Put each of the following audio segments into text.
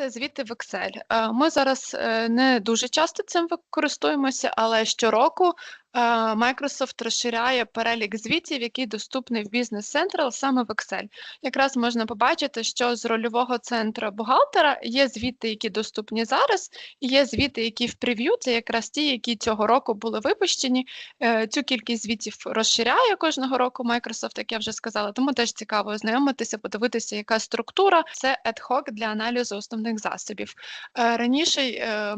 формат звіти в Excel. Е, Ми зараз е, не дуже часто цим користуємося, але щороку Microsoft розширяє перелік звітів, який доступний в Business Central саме в Excel. Якраз можна побачити, що з рольового центру бухгалтера є звіти, які доступні зараз, і є звіти, які в прев'ю, це якраз ті, які цього року були випущені. Е, Цю кількість звітів розширяє кожного року Microsoft, як я вже сказала, тому теж цікаво ознайомитися, подивитися, яка структура. Це ad-hoc для аналізу основних засобів. Е, Раніше е,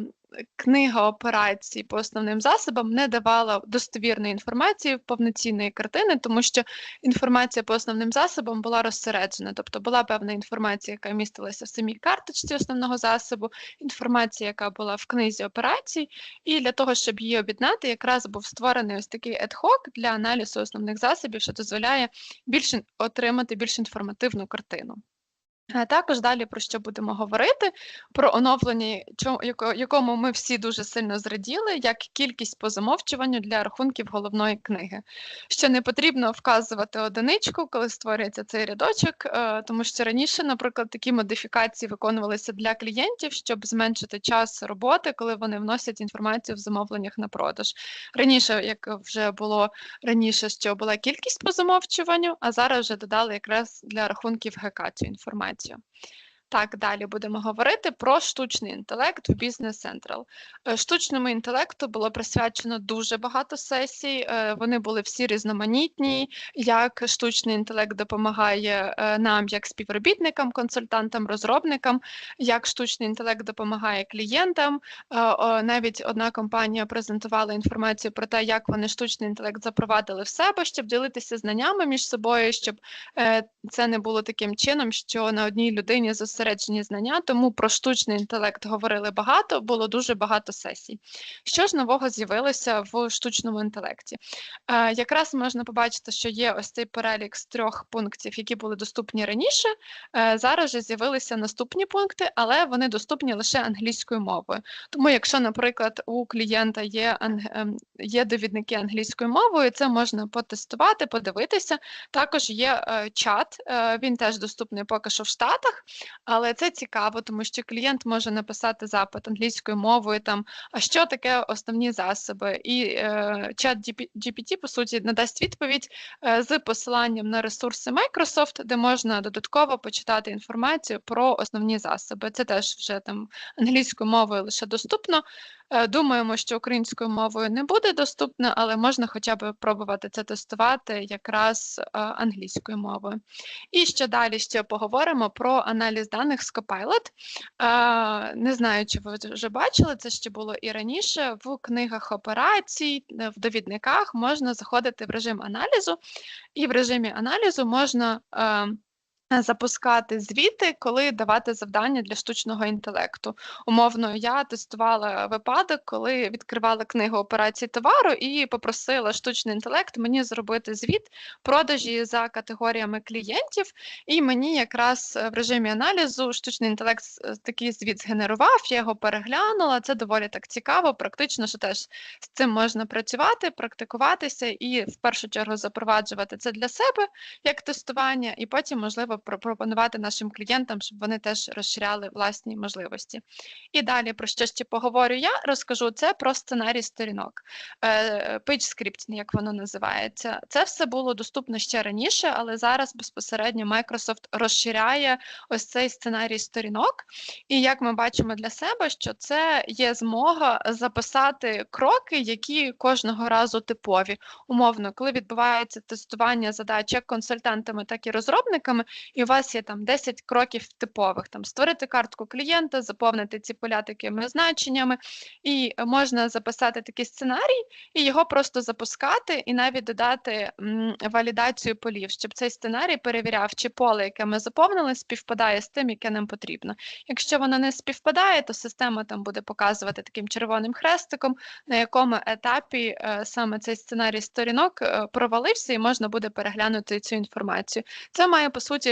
книга операцій по основним засобам не давала достовірної інформації, повноцінної картини, тому що інформація по основним засобам була розсереджена, тобто була певна інформація, яка містилася в самій карточці основного засобу, інформація, яка була в книзі операцій, і для того, щоб її об'єднати, якраз був створений ось такий ad-hoc для аналізу основних засобів, що дозволяє більше отримати більш інформативну картину. А також далі про що будемо говорити? Про оновлення, якому ми всі дуже сильно зраділи, як кількість по замовчуванню для рахунків головної книги. Що не потрібно вказувати одиничку, коли створюється цей рядочок, е, тому що раніше, наприклад, такі модифікації виконувалися для клієнтів, щоб зменшити час роботи, коли вони вносять інформацію в замовленнях на продаж. Раніше, як вже було раніше, що була кількість по замовчуванню, а зараз вже додали якраз для рахунків ГК цю інформацію інформацію. Так, далі будемо говорити про штучний інтелект в Business Central. Е, штучному інтелекту було присвячено дуже багато сесій. Е, вони були всі різноманітні. Як штучний інтелект допомагає е, нам, як співробітникам, консультантам, розробникам, як штучний інтелект допомагає клієнтам. Навіть одна компанія презентувала інформацію про те, як вони штучний інтелект запровадили в себе, щоб ділитися знаннями між собою, щоб це не було таким чином, що на одній людині зосереджено зосереджені знання, тому про штучний інтелект говорили багато, було дуже багато сесій. Що ж нового з'явилося в штучному інтелекті? Е, Якраз можна побачити, що є ось цей перелік з трьох пунктів, які були доступні раніше. Е, Зараз же з'явилися наступні пункти, але вони доступні лише англійською мовою. Тому, якщо, наприклад, у клієнта є ем, є довідники англійською мовою, це можна потестувати, подивитися. Також є е, чат, е, він теж доступний поки що в Штатах, але це цікаво, тому що клієнт може написати запит англійською мовою, там а що таке основні засоби, і е, чат GPT, по суті надасть відповідь е, з посиланням на ресурси Microsoft, де можна додатково почитати інформацію про основні засоби. Це теж вже там англійською мовою лише доступно. Е, думаємо, що українською мовою не буде доступно, але можна хоча б пробувати це тестувати якраз е, англійською мовою. І ще далі ще поговоримо про аналіз даних з Copilot. Е, не знаю, чи ви вже бачили, це ще було і раніше. В книгах операцій, в довідниках можна заходити в режим аналізу, і в режимі аналізу можна. Запускати звіти, коли давати завдання для штучного інтелекту. Умовно, я тестувала випадок, коли відкривала книгу операцій товару і попросила штучний інтелект мені зробити звіт продажі за категоріями клієнтів, і мені якраз в режимі аналізу штучний інтелект такий звіт згенерував, я його переглянула. Це доволі так цікаво, практично, що теж з цим можна працювати, практикуватися і в першу чергу запроваджувати це для себе як тестування, і потім можливо пропонувати нашим клієнтам, щоб вони теж розширяли власні можливості. І далі про що ще поговорю я, розкажу це про сценарій сторінок, е, page scripting, як воно називається. Це все було доступно ще раніше, але зараз безпосередньо Microsoft розширяє ось цей сценарій сторінок. І як ми бачимо для себе, що це є змога записати кроки, які кожного разу типові. Умовно, коли відбувається тестування задач як консультантами, так і розробниками, і у вас є там 10 кроків типових, там створити картку клієнта, заповнити ці поля такими значеннями, і можна записати такий сценарій, і його просто запускати, і навіть додати валідацію полів, щоб цей сценарій перевіряв, чи поле, яке ми заповнили, співпадає з тим, яке нам потрібно. Якщо воно не співпадає, то система там буде показувати таким червоним хрестиком, на якому етапі е, саме цей сценарій сторінок е, провалився, і можна буде переглянути цю інформацію. Це має по суті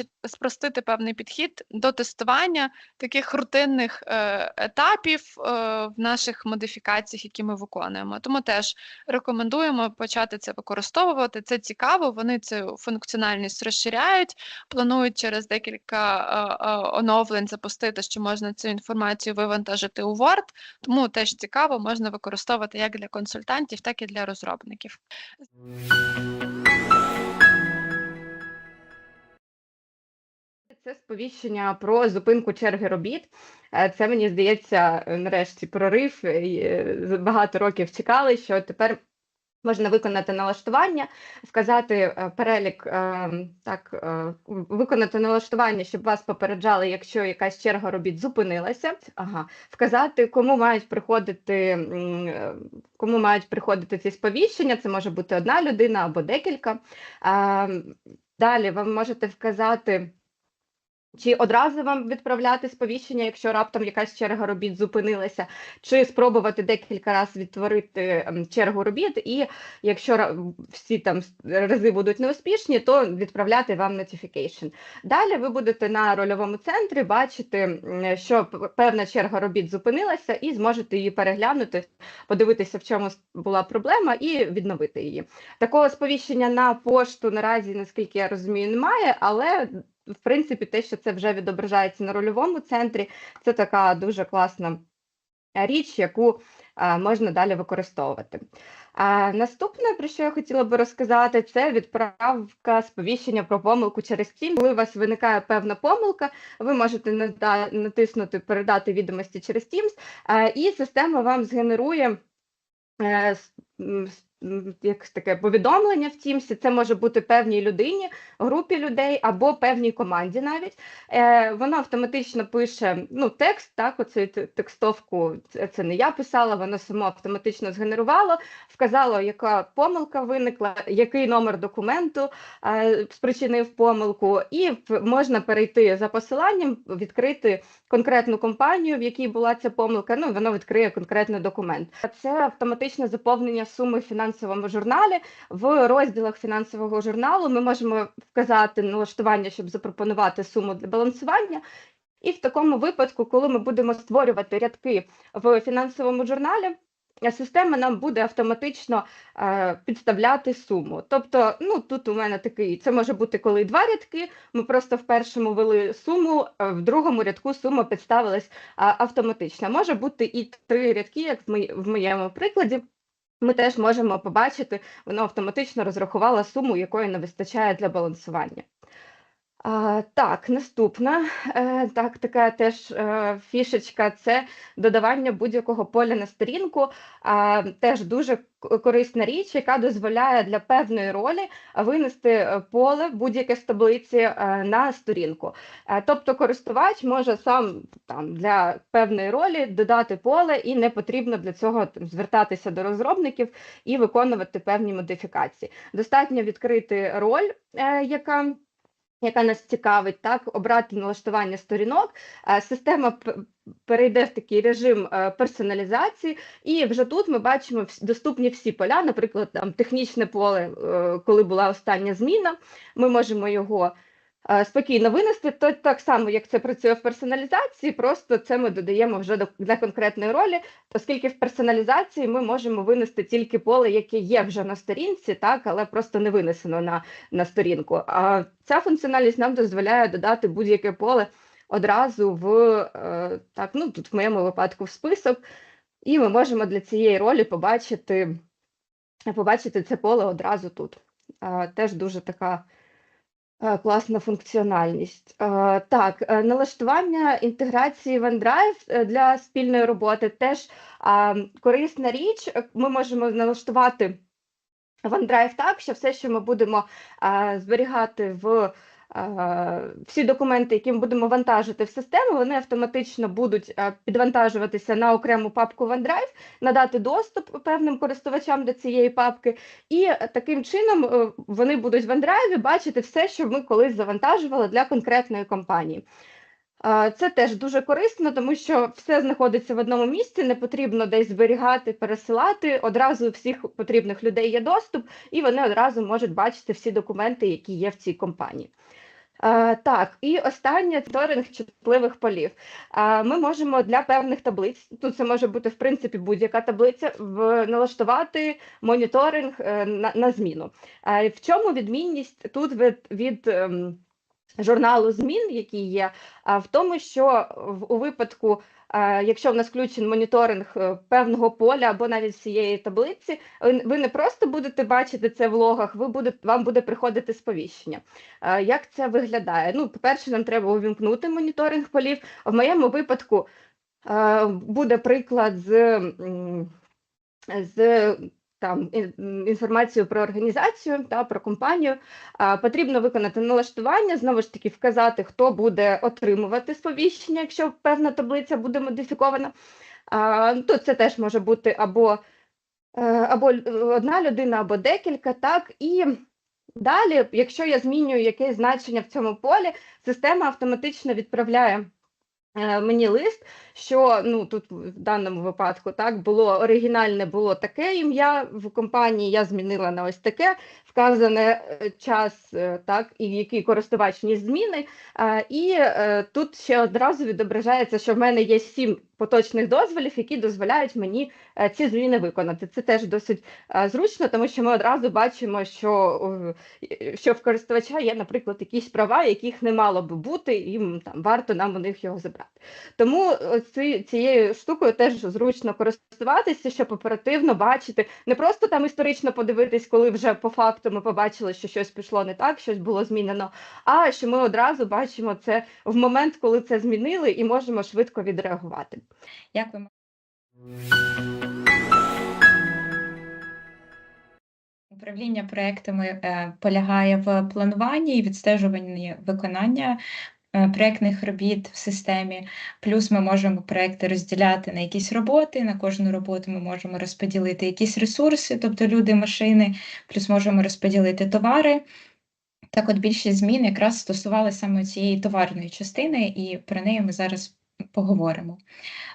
задачі спростити певний підхід до тестування таких рутинних е, етапів е, в наших модифікаціях, які ми виконуємо. Тому теж рекомендуємо почати це використовувати. Це цікаво. Вони цю функціональність розширяють. Планують через декілька е, оновлень запустити, що можна цю інформацію вивантажити у Word. Тому теж цікаво, можна використовувати як для консультантів, так і для розробників. Це сповіщення про зупинку черги робіт. Е, Це мені здається, е, нарешті прорив. е, Багато років чекали, що тепер можна виконати налаштування, вказати перелік, так, виконати налаштування, щоб вас попереджали, якщо якась черга робіт зупинилася. Ага, вказати, кому мають приходити, кому мають приходити ці сповіщення. Це може бути одна людина або декілька. Е, Далі ви можете вказати. Чи одразу вам відправляти сповіщення, якщо раптом якась черга робіт зупинилася, чи спробувати декілька разів відтворити ем, чергу робіт, і якщо всі там рази будуть неуспішні, то відправляти вам notification. Далі ви будете на рольовому центрі бачити, що певна черга робіт зупинилася, і зможете її переглянути, подивитися, в чому була проблема, і відновити її. Такого сповіщення на пошту наразі, наскільки я розумію, немає, але в принципі, те, що це вже відображається на рольовому центрі, це така дуже класна е, річ, яку е, можна далі використовувати. А наступне, про що я хотіла би розказати, це відправка сповіщення про помилку через Teams. Коли у вас виникає певна помилка, ви можете натиснути передати відомості через Teams, е, і система вам згенерує. Як таке повідомлення в Тімсі, це може бути певній людині, групі людей або певній команді навіть. Е, воно автоматично пише ну, текст, так, оцю текстовку, це, не я писала, воно само автоматично згенерувало, вказало, яка помилка виникла, який номер документу е, спричинив помилку, і можна перейти за посиланням, відкрити конкретну компанію, в якій була ця помилка, ну, і воно відкриє конкретний документ. Це автоматичне заповнення суми в фінансовому журналі. В розділах фінансового журналу ми можемо вказати налаштування, щоб запропонувати суму для балансування. І в такому випадку, коли ми будемо створювати рядки в фінансовому журналі, е, система нам буде автоматично е, підставляти суму. Тобто, ну тут у мене такий, це може бути коли два рядки. Ми просто в першому ввели суму, е, в другому рядку сума підставилась а, автоматично. Може бути і три рядки, як в моєму прикладі. Ми теж можемо побачити, воно автоматично розрахувало суму, якої не вистачає для балансування. А, так, наступна е, так, така теж е, фішечка це додавання будь-якого поля на сторінку. А, теж дуже корисна річ, яка дозволяє для певної ролі винести е, поле будь-яке з таблиці на сторінку. Тобто користувач може сам там для певної ролі додати поле, і не потрібно для цього там, звертатися до розробників і виконувати певні модифікації. Достатньо відкрити роль, яка яка нас цікавить, так, обрати налаштування сторінок. Е, Система перейде в такий режим е, персоналізації, і вже тут ми бачимо доступні всі поля, наприклад, там технічне поле, е, коли була остання зміна, ми можемо його спокійно винести. То так само, як це працює в персоналізації, просто це ми додаємо вже до для конкретної ролі, оскільки в персоналізації ми можемо винести тільки поле, яке є вже на сторінці, так, але просто не винесено на на сторінку. А ця функціоналість нам дозволяє додати будь-яке поле одразу в е, так, ну тут в моєму випадку в список, і ми можемо для цієї ролі побачити, побачити це поле одразу тут. Теж дуже така класна функціональність. Е, Так, е, налаштування інтеграції OneDrive е, для спільної роботи теж корисна річ. Ми можемо налаштувати OneDrive так, що все, що ми будемо зберігати в всі документи, які ми будемо вантажити в систему, вони автоматично будуть підвантажуватися на окрему папку OneDrive, надати доступ певним користувачам до цієї папки, і е, таким чином е, вони будуть в OneDrive бачити все, що ми колись завантажували для конкретної компанії. Це теж дуже корисно, тому що все знаходиться в одному місці, не потрібно десь зберігати, пересилати. Одразу у всіх потрібних людей є доступ, і вони одразу можуть бачити всі документи, які є в цій компанії. Е, Так, і останнє торинг чутливих полів. Е, Ми можемо для певних таблиць, тут це може бути в принципі будь-яка таблиця, в налаштувати моніторинг е, на, на зміну. Е, В чому відмінність тут від, від ем, журналу змін, який є, а в тому, що в- у випадку, якщо в нас включений моніторинг е, певного поля або навіть всієї таблиці, ви не просто будете бачити це в логах, ви будете, вам буде приходити сповіщення. Як це виглядає? Ну, по-перше, нам треба увімкнути моніторинг полів. В моєму випадку буде приклад з, з там ін- м, інформацією про організацію та про компанію. Потрібно виконати налаштування, знову ж таки, вказати, хто буде отримувати сповіщення, якщо певна таблиця буде модифікована. То це теж може бути або, е, або одна людина, або декілька, так і. Далі, якщо я змінюю якесь значення в цьому полі, система автоматично відправляє мені лист, що ну тут в даному випадку так було оригінальне було таке ім'я в компанії. Я змінила на ось таке, вказане е, час, е, так і який користувач вніс зміни. І е, тут ще одразу відображається, що в мене є сім поточних дозволів, які дозволяють мені ці зміни виконати. Це теж досить зручно, тому що ми одразу бачимо, що, що в користувача є, наприклад, якісь права, яких не мало би бути, і там варто нам у них його забрати. Тому ці, цією штукою теж зручно користуватися, щоб оперативно бачити, не просто там історично подивитись, коли вже по факту ми побачили, що щось пішло не так, щось було змінено, а що ми одразу бачимо це в момент, коли це змінили, і можемо швидко відреагувати. Дякуємо. Управління проектами е, полягає в плануванні і відстежуванні виконання е, проектних робіт в системі. Плюс ми можемо проекти розділяти на якісь роботи. На кожну роботу ми можемо розподілити якісь ресурси, тобто люди, машини, плюс можемо розподілити товари. Так, от більшість змін якраз стосувалися саме цієї товарної частини, і про неї ми зараз поговоримо.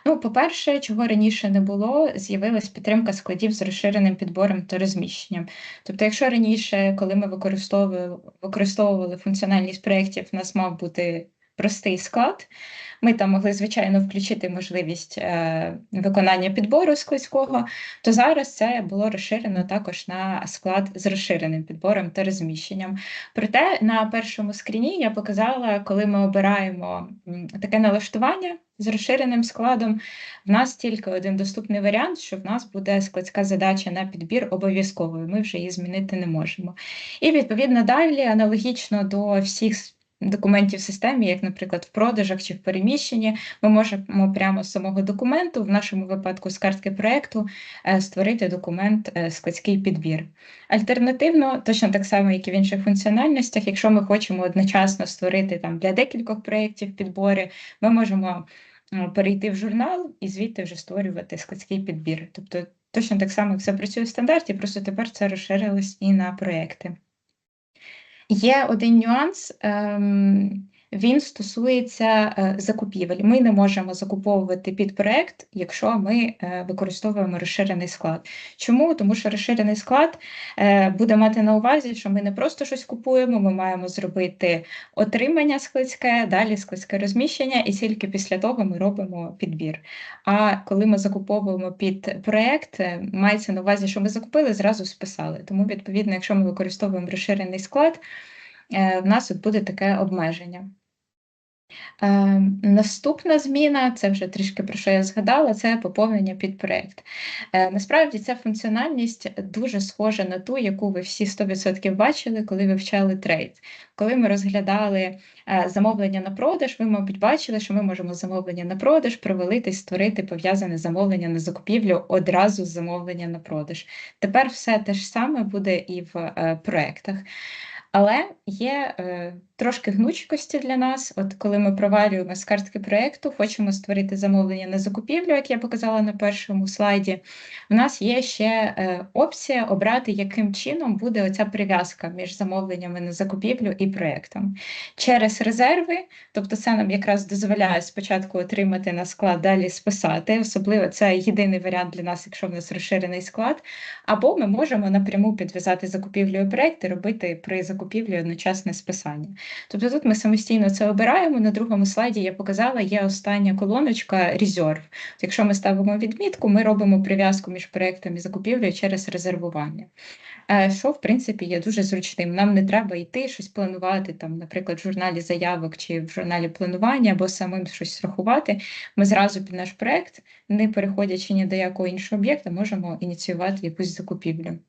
Ну, по-перше, чого раніше не було, з'явилась підтримка складів з розширеним підбором та розміщенням. Тобто, якщо раніше, коли ми використовували, використовували функціональність проєктів, у нас мав бути простий склад, ми там могли, звичайно, включити можливість е, виконання підбору складського, то зараз це було розширено також на склад з розширеним підбором та розміщенням. Проте на першому скріні я показала, коли ми обираємо таке налаштування з розширеним складом, в нас тільки один доступний варіант, що в нас буде складська задача на підбір обов'язковою. Ми вже її змінити не можемо. І відповідно далі, аналогічно до всіх документів в системі, як, наприклад, в продажах чи в переміщенні, ми можемо прямо з самого документу, в нашому випадку з картки проекту, е, створити документ е, складський підбір. Альтернативно, точно так само, як і в інших функціональностях, якщо ми хочемо одночасно створити там для декількох проєктів підбори, ми можемо е, перейти в журнал і звідти вже створювати складський підбір. Тобто точно так само все працює в стандарті, просто тепер це розширилось і на проєкти. Є один нюанс. ем, Він стосується е, закупівель. Ми не можемо закуповувати під проект, якщо ми е, використовуємо розширений склад. Чому? Тому що розширений склад е, буде мати на увазі, що ми не просто щось купуємо, ми маємо зробити отримання складське, далі складське розміщення, і тільки після того ми робимо підбір. А коли ми закуповуємо під проект, мається на увазі, що ми закупили, зразу списали. Тому, відповідно, якщо ми використовуємо розширений склад, в нас от буде таке обмеження. Е, Наступна зміна, це вже трішки про що я згадала, це поповнення під проект. Е, Насправді ця функціональність дуже схожа на ту, яку ви всі 100% бачили, коли вивчали трейд. Коли ми розглядали е, замовлення на продаж, ви, мабуть, бачили, що ми можемо замовлення на продаж провалити, створити пов'язане замовлення на закупівлю одразу з замовлення на продаж. Тепер все те ж саме буде і в е, проектах. Але є е, трошки гнучкості для нас. От коли ми провалюємо з картки проєкту, хочемо створити замовлення на закупівлю, як я показала на першому слайді. В нас є ще е, опція обрати, яким чином буде оця прив'язка між замовленнями на закупівлю і проєктом. Через резерви, тобто це нам якраз дозволяє спочатку отримати на склад, далі списати. Особливо це єдиний варіант для нас, якщо в нас розширений склад. Або ми можемо напряму підв'язати закупівлю і проєкт і робити при закупівлі одночасне списання. Тобто тут ми самостійно це обираємо. На другому слайді я показала, є остання колоночка Reserve. Якщо ми ставимо відмітку, ми робимо прив'язку між проектом і закупівлею через резервування. Е, Що, в принципі, є дуже зручним. Нам не треба йти щось планувати, там, наприклад, в журналі заявок чи в журналі планування, або самим щось рахувати. Ми зразу під наш проект, не переходячи ні до якого іншого об'єкта, можемо ініціювати якусь закупівлю.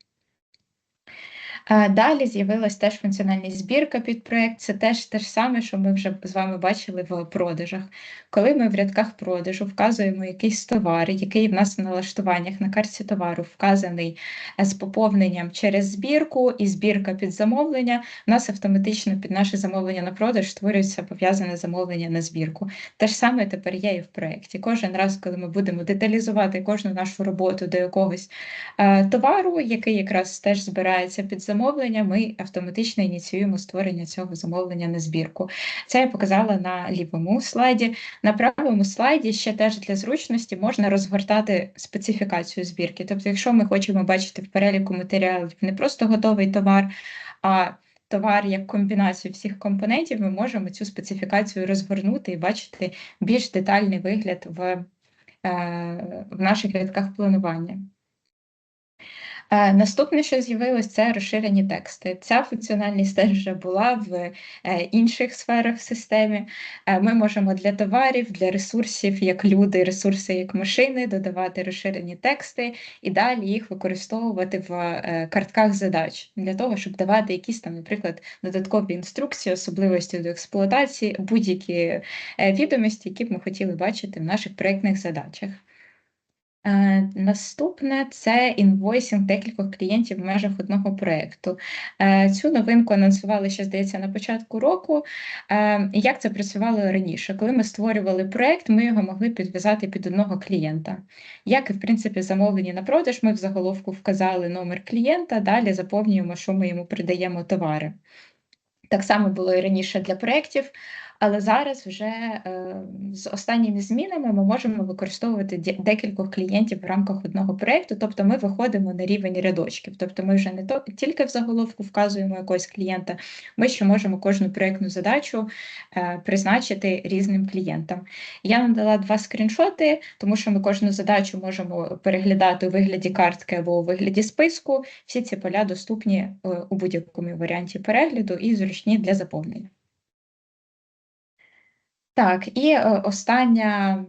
Далі з'явилась теж функціональність збірка під проект. Це теж те ж саме, що ми вже з вами бачили в продажах. Коли ми в рядках продажу вказуємо якийсь товар, який в нас в налаштуваннях на карті товару вказаний е, з поповненням через збірку і збірка під замовлення, у нас автоматично під наше замовлення на продаж створюється пов'язане замовлення на збірку. Те ж саме тепер є і в проєкті. Кожен раз, коли ми будемо деталізувати кожну нашу роботу до якогось е, товару, який якраз теж збирається під замовлення, ми автоматично ініціюємо створення цього замовлення на збірку. Це я показала на лівому слайді. На правому слайді ще теж для зручності можна розгортати специфікацію збірки. Тобто, якщо ми хочемо бачити в переліку матеріалів не просто готовий товар, а товар як комбінацію всіх компонентів, ми можемо цю специфікацію розгорнути і бачити більш детальний вигляд в, е, в наших рядках планування. Е, Наступне, що з'явилось, це розширені тексти. Ця функціональність теж вже була в е, інших сферах в системі. Е, Ми можемо для товарів, для ресурсів, як люди, ресурси як машини, додавати розширені тексти і далі їх використовувати в картках задач для того, щоб давати якісь там, наприклад, додаткові інструкції, особливості до експлуатації, будь-які відомості, які б ми хотіли бачити в наших проєктних задачах. Е, Наступне це інвойсинг декількох клієнтів в межах одного проєкту. Е, Цю новинку анонсували ще, здається, на початку року. Е, Як це працювало раніше? Коли ми створювали проєкт, ми його могли підв'язати під одного клієнта. Як і в принципі замовлені на продаж, ми в заголовку вказали номер клієнта, далі заповнюємо, що ми йому придаємо товари. Так само було і раніше для проєктів. Але зараз вже е, з останніми змінами ми можемо використовувати декількох клієнтів в рамках одного проєкту, тобто ми виходимо на рівень рядочків. Тобто ми вже не то, тільки в заголовку вказуємо якогось клієнта, ми ще можемо кожну проєктну задачу е, призначити різним клієнтам. Я надала два скріншоти, тому що ми кожну задачу можемо переглядати у вигляді картки або у вигляді списку. Всі ці поля доступні е, у будь-якому варіанті перегляду і зручні для заповнення. Так, і е, остання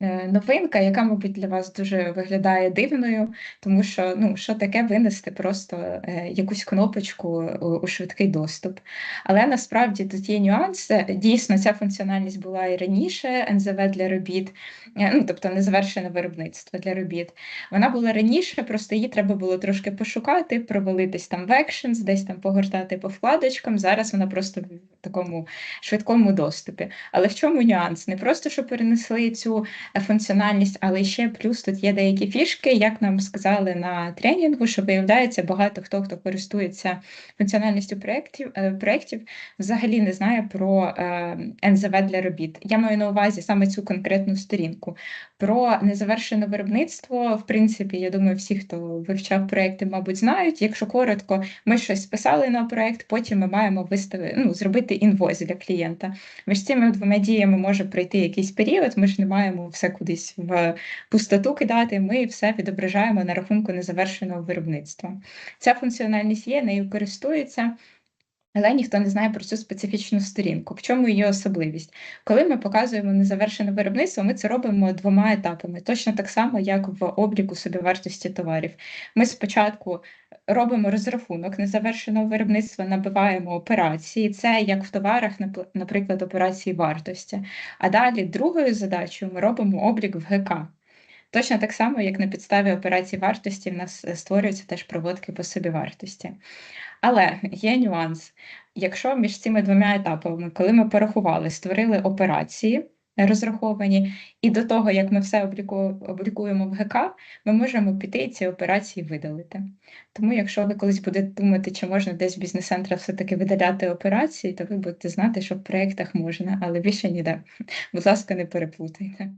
новинка, яка, мабуть, для вас дуже виглядає дивною, тому що ну, що таке винести просто е, якусь кнопочку у, швидкий доступ. Але насправді тут є нюанс. Е, Дійсно, ця функціональність була і раніше, НЗВ для робіт, е, ну, тобто незавершене виробництво для робіт. Вона була раніше, просто її треба було трошки пошукати, провалитись там в Actions, десь там погортати по вкладочкам. Зараз вона просто в такому швидкому доступі. Але в чому нюанс? Не просто що перенесли цю е, функціональність, але ще плюс тут є деякі фішки, як нам сказали на тренінгу, що виявляється, багато хто, хто користується функціональністю проєктів, е, проєктів, взагалі не знає про е, НЗВ для робіт. Я маю на увазі саме цю конкретну сторінку. Про незавершене виробництво, в принципі, я думаю, всі, хто вивчав проєкти, мабуть, знають. Якщо коротко, ми щось списали на проєкт, потім ми маємо виставити, ну, зробити інвойс для клієнта. Між цими двома діями може пройти якийсь період, ми ж не маємо все кудись в пустоту кидати, ми все відображаємо на рахунку незавершеного виробництва. Ця функціональність є, нею користуються. Але ніхто не знає про цю специфічну сторінку. В чому її особливість? Коли ми показуємо незавершене виробництво, ми це робимо двома етапами, точно так само, як в обліку собівартості товарів. Ми спочатку робимо розрахунок незавершеного виробництва, набиваємо операції. Це як в товарах, наприклад, операції вартості. А далі другою задачею ми робимо облік в ГК. Точно так само, як на підставі операцій вартості, в нас е, створюються теж проводки по собівартості. Але є нюанс. Якщо між цими двома етапами, коли ми порахували, створили операції розраховані, і до того, як ми все облікуємо в ГК, ми можемо піти і ці операції видалити. Тому, якщо ви колись будете думати, чи можна десь в бізнес-центрах все-таки видаляти операції, то ви будете знати, що в проєктах можна, але більше ніде. Будь ласка, не переплутайте.